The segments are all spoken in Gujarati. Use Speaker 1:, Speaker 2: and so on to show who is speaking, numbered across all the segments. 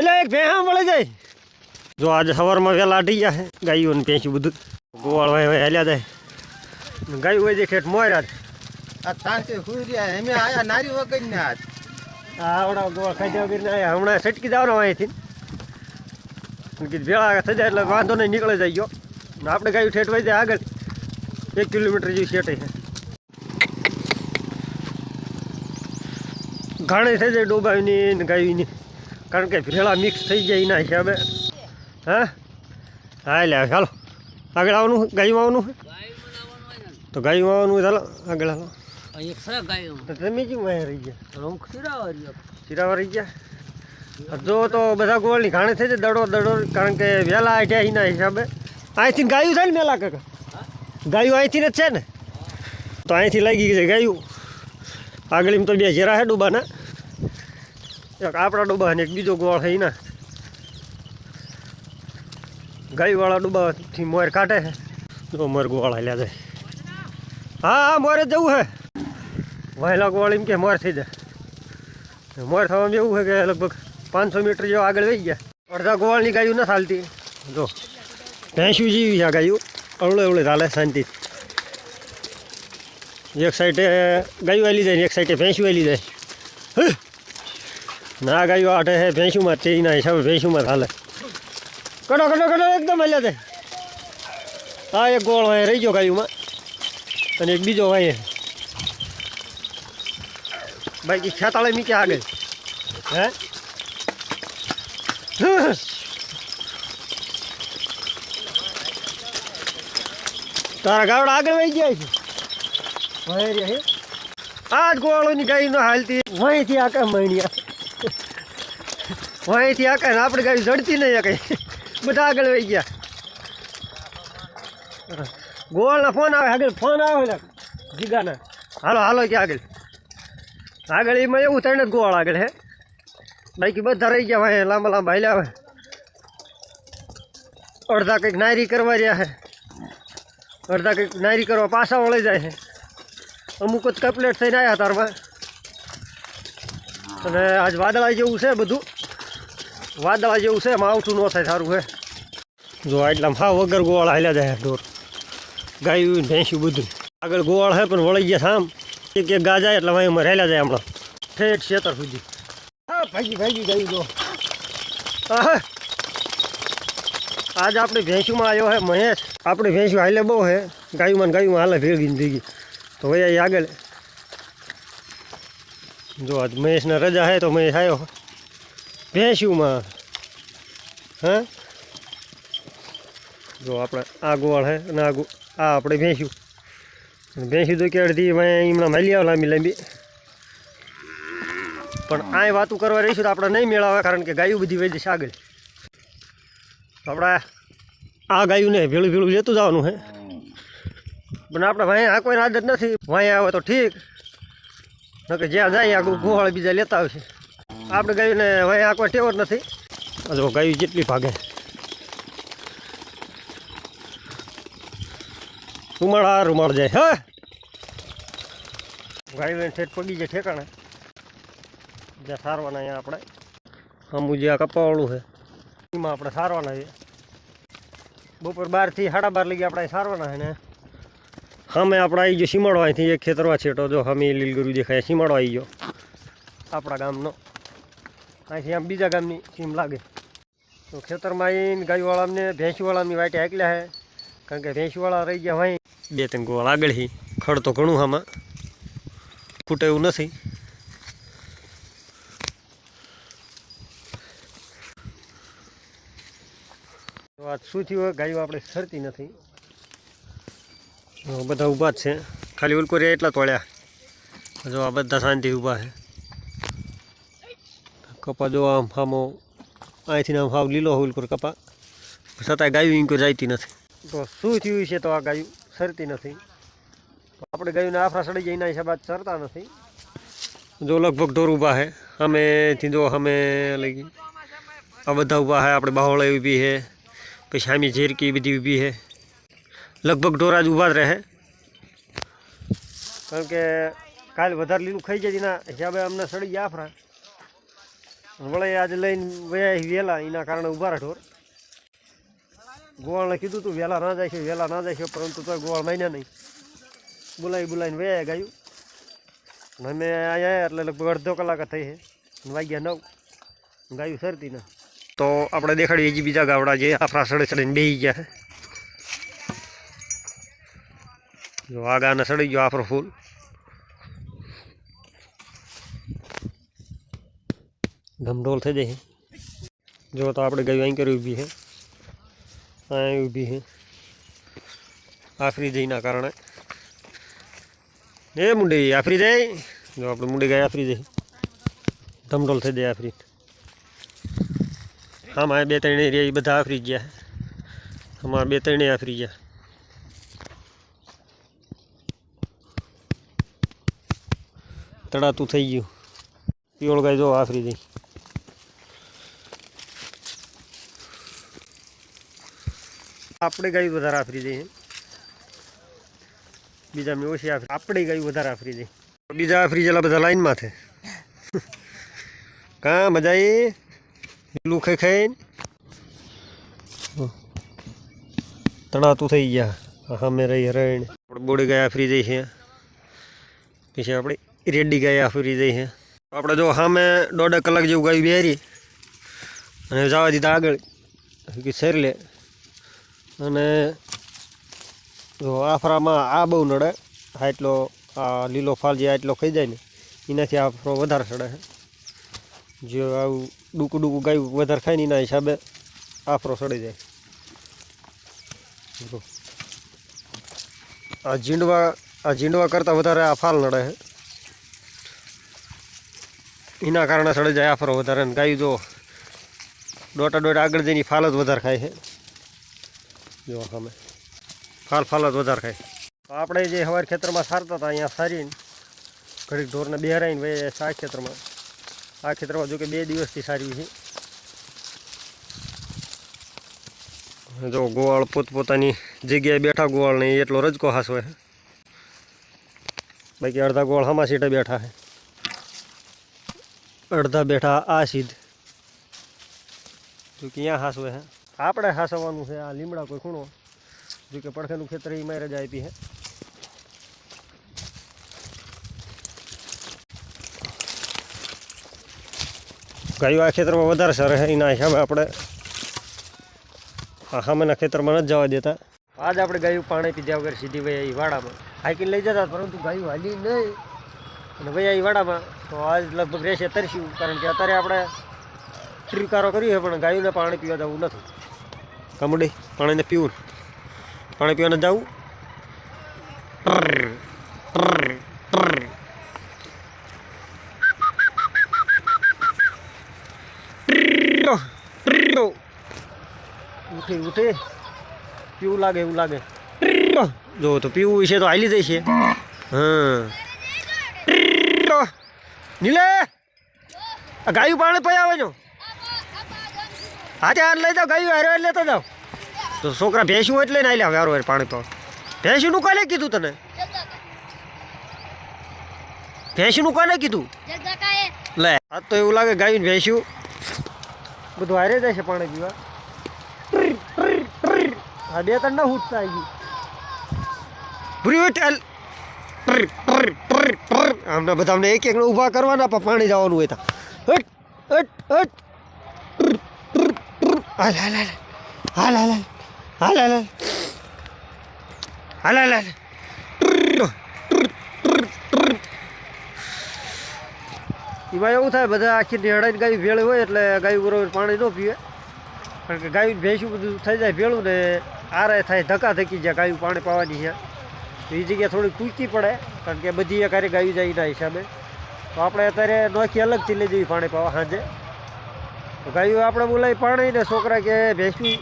Speaker 1: એટલે એક ભેહા મળે જાય. જો આજે સવારમાં વહેલા અઢી ગયા છે ગાયું ને બધું. ગોવાળ હોય હેલ્યા જાય. ગાયું હોય છે ઠેઠ મોર્યા
Speaker 2: આ તાંતે હુઈ રહ્યા એમે આયા નારી વગર ને આજ.
Speaker 1: આવડા ગોવાળ ખાઈ જવા કરીને આયા. હમણાં છટકી જવાનો કીધું ભેળા થઈ જાય એટલે વાંધો નહીં નીકળે જાય ગયો. ને આપણે ગાયું ઠેઠ વહી જાય આગળ. એક કિલોમીટર જેવી શેટે છે. ઘાણી થઈ જાય ડોબાવીની ને ગાયની. કારણ કે ભેળા મિક્સ થઈ જાય એના હિસાબે. હા? હા લે ચાલો આગળ આવવાનું ગાયું આવવાનું તો ગાયું આવવાનું ચાલો આગળ હાલો. તમે કેમ વાંહે રહી ગયા? રહી ગયા? જો તો બધા ગોળની ઘાણે થઈ જાય દડો દડો કારણ કે વહેલા આઠ્યા એના હિસાબે. અહીંથી ગાયું થાય ને મેલા કાકા? ગાયું અહીંથી જ છે ને? તો અહીંથી લાગી ગઈ છે ગાયું. આગળ એમ તો બે જેરા છે ડૂબાના. એક આપણા ડૂબા અને એક બીજો ગોળ છે એના ગાયવાળા ડૂબાથી મોર કાઢે છે જો મોર ગોળ હાલ્યા જાય. હા હા, મોરે જવું છે વહેલા ગોળ એમ કે મોર થઈ જાય. મોર થવામાં એવું છે કે લગભગ પાંચસો મીટર જેવા આગળ વહી ગયા. અડધા ગોળની ગાયું ના હાલતી. જો, ભેંસું જેવી આ ગાયું. અવળે અવળે ચાલે શાંતિ. એક સાઈડે ગાયું આલી જાય ને એક સાઈડે ભેંસું આલી જાય. હે! ના ગાયો આઠે હે, ભેંસુમાં છે એના હિસાબે ભેંસુમાં ચાલે કડો કડો કડો, એકદમ હલ્યા તે આ એક ગોળ હોય રહી ગયો ગાયુમાં. અને એક બીજો વાય બાકી ખેતાળે મીકે આગળ. હે? તારા ગાવડા આગળ વહી ગયા છે. વહી રહ્યા હે આ જ ગોળોની ગાય ન હાલતી. વહીથી આકા મણ્યા વહીથી આકા ને આપણે ગાય જડતી નહીં કઈ. બધા આગળ વહી ગયા. ગોળના ફોન આવે, આગળ ફોન આવે જીગાના. હાલો હાલો, કે આગળ. આગળ એમાં એવું ત્રણ જ ગોળ આગળ, હે? બાકી બધા રહી ગયા ભાઈ લાંબા લાંબા હાલ્યા આવે અડધા કંઈક નાયરી કરવા રહ્યા છે અડધા કંઈક નાયરી કરવા પાછા વળી જાય છે અમુક જ કપલેટ થઈને આવ્યા તારમાં. અને આજ વાદળા જેવું છે બધું. વાદળા જેવું છે, એમાં આવતું ન થાય, સારું છે. જો આટલા હા વગર ગોવાળ હાલ્યા જાય ઢોર ગાયું, ભેંસ્યું બધું. આગળ ગોવાળ છે, પણ વળી ગયા સામ એક એક ગા જાય એટલે વાંમાં રહેલા જાય હમણાં. ઠેઠ છેતર સુધી. હા, ભાગી ભાગી ગયું જો. હા આજ આપણે ભેંસુમાં આવ્યો હે મહેશ. આપણે ભેંસું હાલે બહુ હે ગાયુંમાં ગાયુંમાં હાલે ભેગી ભેગી. તો ભાઈ આગળ. જો આજ મહેશને રજા હે તો મહેશ આવ્યો ભેંસુમાં હા? જો આપણે આ ગોળ હે અને આ આ આપણે ભેંસ્યું ભેંસ્યું તો કે અડધી હમણાં માલી આવે લાંબી લાંબી. પણ આ વાતું કરવા રહીશું તો આપણે નહીં મેળાવે કારણ કે ગાયું બધી વહી આગળ આપણે આ ગાયું ને ભેળું ભેળું લેતું જવાનું હે. પણ આપણે ભાઈ આ કોઈ આદત નથી. વાંય આવે તો ઠીક. નકર જ્યાં જાય આગળ ગોળ બીજા લેતા આવશે. આપણે ગાયું ને વાંય આ કોઈ ટેવ જ નથી. આ જો ગાયું જેટલી ભાગે. રૂમાળા રૂમાળ જાય હા. ગાયું ઠેઠ પગી જાય ઠેકાણે. જ્યાં સારવાના અહીંયા આપણે. આમું જે આ કપાવાળું છે. એમાં આપણે સારવાના છે. બપોર બારથી સાડા બાર લગી આપણે સારવાના છે ને. સામે આપણે આવી ગયો સીમાડો અહીંથી એક ખેતરવા છેટો. જો સામે લીલગુરુ દેખાય સીમાડો આવી ગયો. આપણા ગામનો. અહીંથી આમ બીજા ગામની સીમ લાગે. તો ખેતરમાં આવીને ગાયવાળાને ભેંસવાળાની વાટે આકલ્યા છે. કારણ કે ભેંસવાળા રહી ગયા હોય. બે ત્રણ ગોળ આગળ હી. ખડ તો ઘણું આમાં. ખૂટે એવું નથી. તો આ શું થયું? ગાયો આપણે સરતી નથી. બધા ઊભા જ છે. ખાલી ઉલકોરિયા એટલા તોડ્યા. જો આ બધા શાંતિ ઊભા છે. કપા જો આમ આમો અહીંથી આમ હાવ લીલો ઉલકોર કપા છતાંય ગાયું ઇંકો જાયતી નથી તો શું થયું છે તો આ ગાયું સરતી નથી આપણે ગાયુંને આફરા સડી જાય એના હિસાબે ચરતા નથી જો લગભગ ઢોર ઊભા છે અમેથી જો અમે લઈ આ બધા ઊભા છે આપણે બાહોળે ઊભી છે પછી સામી ઝેરકી બધી ઊભી છે લગભગ ઢોર જ ઊભા જ રહે કારણ કે કાલ વધારે લીલું ખાઈ જાય એના હિસાબે અમને સડી ગયા આફરા વળે આજે લઈને વયા વહેલા, એના કારણે ઊભા ઢોર. ગોવાળને કીધું તું, વહેલા ના જાય છે, વહેલા ના જાય છે. પરંતુ તો ગોવાળ માન્યા નહીં. બોલાવી બોલાવીને વયા ગાયું. અને અમે આવ્યા એટલે લગભગ અડધો કલાક થઈ છે. વાગ્યા નવ. ગાયું સરતી ના. તો આપણે દેખાડીએ હજી બીજા ગાવડા જે આફરા સડે સડીને બેસી ગયા છે. જો આગાને સડી ગયો આફરો ફૂલ. ધમઢોલ થઈ જાય જો તો આપણે ગયું, અહીં કરી ઊભી છે. અહીં ઊભી છે. આફરી જઈના કારણે. એ મુંડી આફરી જાય જો આપણે મુંડી ગાય આફરી જાય ધમઢોલ થઈ જાય આફરી આમાં બે ત્રણ રે બધા આફરી ગયા. આમાં બે ત્રણે આફરી ગયા. તળાતું થઈ ગયું. પીઓળ ગાય જો આફરી જઈ આપણે ગાયું વધારે આફરી જઈએ બીજા મેં ઓછી આફરી. આપણે ગાયું વધારે આફરી જઈ બીજા આફરી જેલા બધા લાઈનમાં છે. કાં મજા એ લીલું ખાઈ ખાઈને. તણાતું થઈ ગયા. અમે રહી હરણ. આપણે બોડી ગયા આફરી જઈ છે. પછી આપણે રેડી ગયા આફરી જઈ છે. આપણે જો સામે દોઢ કલાક જેવું ગાયું બેરી અને જવા દીધા આગળ. શેર લે. અને જો આફરામાં આ બહુ નડે આટલો આ લીલો ફાલ જે આટલો ખાઈ જાય ને, એનાથી આફરો વધારે ચડે છે. જે આવું ડૂકું ડૂકું ગાયું વધારે ખાય ને એના હિસાબે આફરો સડી જાય. આ ઝીંડવા આ ઝીંડવા કરતાં વધારે આ ફાલ નડે છે. એના કારણે સડી જાય આફરો વધારે ને ગાયું જો દોટા દોટ આગળ જઈને ફાલ જ વધારે ખાય છે. જો સામે. ફાલ ફાલ જ વધારે ખાય. તો આપણે જે સવાર ખેતરમાં સારતા હતા અહીંયા સારીને ઘડીક ઢોરને બેહરાઈને ભાઈ આ ખેતરમાં. આ ખેતરમાં જો કે બે દિવસથી સારી છે. જો ગોવાળ પોતપોતાની જગ્યાએ બેઠા ગોવાળ નહીં એટલો રજકો હાસ હોય બાકી અડધા ગોવાળ હમા સીટે બેઠા છે. અડધા બેઠા આ સીધ જો કે અહીંયા હોય છે. આપણે હાસવાનું છે આ લીમડા કોઈ ખૂણો. જો કે પડખેનું ખેતર એ મારે જ આપી છે. ગાયો આ ખેતરમાં વધારે સર છે, એના હિસાબે આપણે આ સામેના ખેતરમાં નથી જવા દેતા. આજ આપણે ગાયું પાણી પીધા વગર સીધી ભાઈ આવી વાડામાં. હાઈકીને લઈ જતા, પરંતુ ગાયું હાલી નહીં. અને ભાઈ આવી વાડામાં, તો આજ લગભગ રહેશે તરસ્યું, કારણ કે અત્યારે આપણે ટ્રીકારો કર્યું છે પણ ગાયુંને પાણી પીવા જવું નથી. કમડી પાણીને પીવું. પાણી પીવાને જવું. ઉઠી ઉઠી. પીવું લાગે, એવું લાગે. જો તો પીવું વિશે તો હાલી જાય છે. હા. નીલે! ગાયું પાણી પી આવે છો હા, ત્યાં લઈ જાઓ, ગાયું હારે લેતા જાઓ. તો છોકરા ભેંસું એટલે ને આલ્યા વારો પાણી પાવ ભેંસુનું કોને કીધું તને? ભેંસુનું કોને કીધું? લે, આ તો એવું લાગે ગાયું ને ભેંસું બધું હારે જાય છે પાણી પીવા. હા બે ત્રણ ના હૂટતા આવી ઉઠ આમને બધા અમને એક એક ઊભા કરવાના, પાણી જવાનું હોય તા હટ હટ હટ. હાલ હાલ હાલ. હાલ હાલ હાલ. હાલ હાલ હાલ. હાલ હાલ એમાં એવું થાય, બધા આખી નેડાઈને ગાયું ભેળ હોય એટલે ગાયું બરોબર પાણી ન પીવે. કારણ કે ગાયું ભેંસું બધું થઈ જાય ભેળું ને આરે થાય, ધક્કા ધકી જાય ગાયું પાણી પાવાની છે. તો એ જગ્યા થોડી ટૂંકી પડે, કારણ કે બધી એકારે ગાયું જાય એના હિસાબે. તો આપણે અત્યારે નોખી અલગથી લઈ જવી પાણી પાવા સાંજે ગાયું આપણે બોલાવી પાણી ને છોકરા કે ભેંસું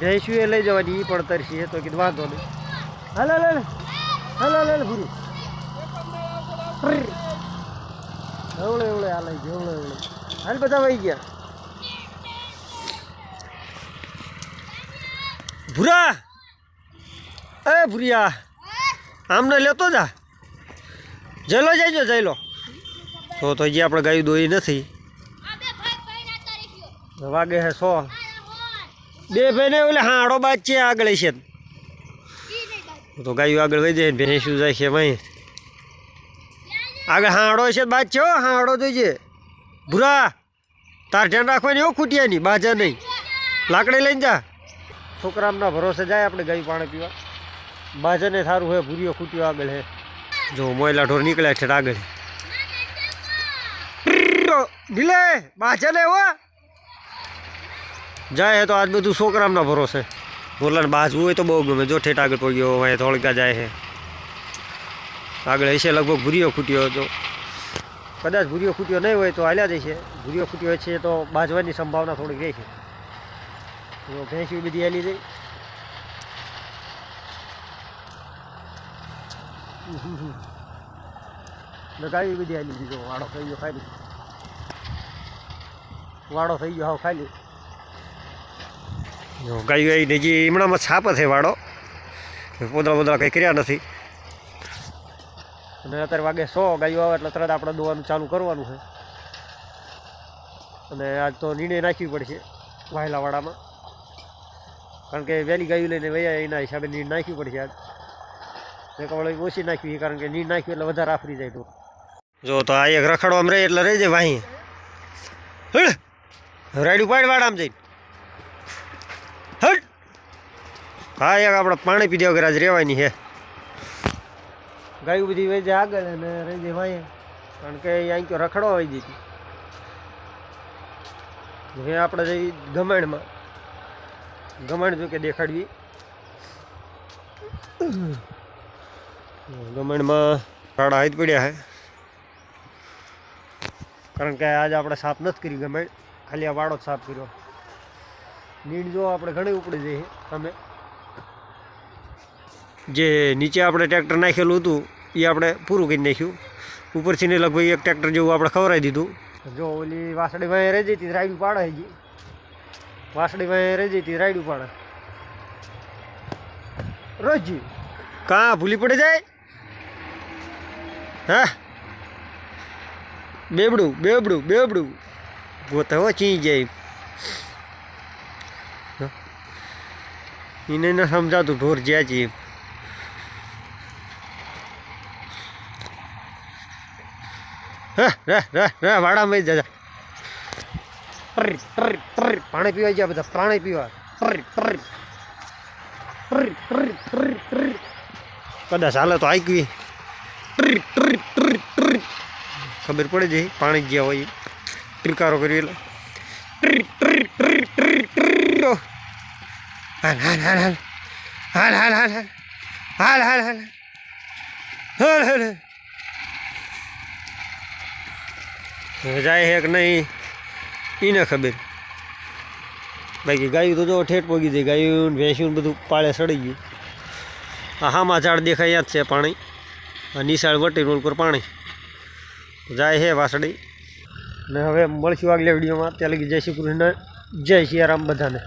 Speaker 1: ભેંસું એ લઈ જવાની એ પણ છે તો કીધું વાંધો નહીં. હાલ લે હાલો. લે ભૂરું. એવડે એવડે હાલ એવડે એવડે. હાલ બધા વહી ગયા. ભૂરા! એ ભૂરિયા આમને લેતો જા. જયલો જઈજો જયલો. તો તો હજી આપણે ગાયું દોઈ નથી. વાગે હે સો. બે ભાઈને ઓલે હાડો બાદ છે આગળ છે. તો ગાયું આગળ વહી જાય ભેંસું જાય છે ભાઈ. આગળ હાડો છે બાદ છે હાડો જોઈજે. ભૂરા, તાર ધ્યાન રાખવાની હો, ખૂટિયાની બાજા નહીં. લાકડી લઈને જા. છોકરામના ભરોસે જાય આપણે ગાયું પાણી પીવા. બાજાને સારું હે ભૂરીઓ ખૂટ્યો આગળ હે. જો મોયલા ઢોર નીકળ્યા છે આગળ. ઢીલે બાજાને હો. જાય હે તો આજ બધું છોકરામના ભરોસે. બોલાને બાજવું હોય તો બહુ ગમે. જો ઠેઠ આગળ ગયો અહીંયા થોડીકા જાય છે આગળ હશે, લગભગ ભૂરીઓ ખૂટ્યો જો કદાચ ભૂરીઓ ખૂટ્યો નહીં હોય તો હાલ્યા જશે. ભૂરીઓ ખૂટ્યો છે તો બાજવાની સંભાવના થોડીક રહે છે. તો ભેંસી બધી હાલી જઈ ગાય બધી હાલી દીધો. વાળો થઈ ગયો ખાલી. વાળો થઈ ગયો, હાવ ખાલી. જો ગાયું ને જે હમણાંમાં છાપ છે વાળો પોદળા પોદળા કંઈ કર્યા નથી. અને અત્યારે વાગે સો ગાયું આવે એટલે તરત આપણે દોવાનું ચાલુ કરવાનું છે. અને આજ તો નિર્ણય નાખવી પડશે વાયલાવાડામાં. કારણ કે વહેલી ગાયું લઈને વયા એના હિસાબે નીર નાખવી પડશે આજ. મેં કવળ ઓછી નાખવી કારણ કે નીર નાખવી એટલે વધારે આફરી જાય તો. જો તો આ એક રખડવામાં રહે એટલે રહી જાય વાહી. રાયડું પાડ વાડામાં જઈને હટ હા એક આપણે પાણી પીધા વગર આજ રહેવાની છે. ગાયું બધી વેજે આગળ અને રહી જાય વાંહે કારણ કે અહીં તો રખડો આવી જતી હવે આપણે જઈ ગમણમાં ગમણ જો કે દેખાડવી. ગમણમાં રાડા હાથ પડ્યા છે. કારણ કે આજે આપણે સાફ નથી કરી ગમણ ખાલી આ વાડો જ સાફ કર્યો. નીણ જો આપણે ઘણી ઉપડી જઈએ અમે. જે નીચે આપણે ટ્રેક્ટર નાખેલું હતું એ આપણે પૂરું કરી નાખ્યું. ઉપરથી ને લગભગ એક ટ્રેક્ટર જેવું આપણે ખવડાવી દીધું. જો ઓલી વાસળી ભાઈ રહી જતી રાયડું પાડે હજી. વાસળી ભાઈ રહી જતી રાયડું પાડે. રોજી. કાં ભૂલી પડી જાય? હા? બેબડું બેબડું બેબડું. ગોતા હો ચી જાય. એને ન સમજાતું ઢોર જ્યાં છે. હે વાડામાં જજા. પાણી પીવા ગયા બધા પાણી પીવા. કદાચ હાલે તો આઈકવી. ખબર પડે છે પાણી ગયા હોય એ. કરી. ઓ. હાલ હાલ હાલ હાલ હાલ હાલ હાલ હાલ હાલ હાલ હાલ હાલ હાલ હાલ હવે જાય છે કે નહીં એને ખબર. બાકી ગાયું તો જો ઠેઠ પોગી જાય, ગાયું ભેંસ્યું બધું પાળે સડી ગયું. આ હામાં ઝાડ દેખાય જ છે પાણી. આ નિશાળ વટી રોડ પર પાણી. જાય છે વાસડી ને હવે મળશું આગલા વિડીયોમાં. ત્યાં લગી જય શ્રી કૃષ્ણ, જય સિયારામ બધાને.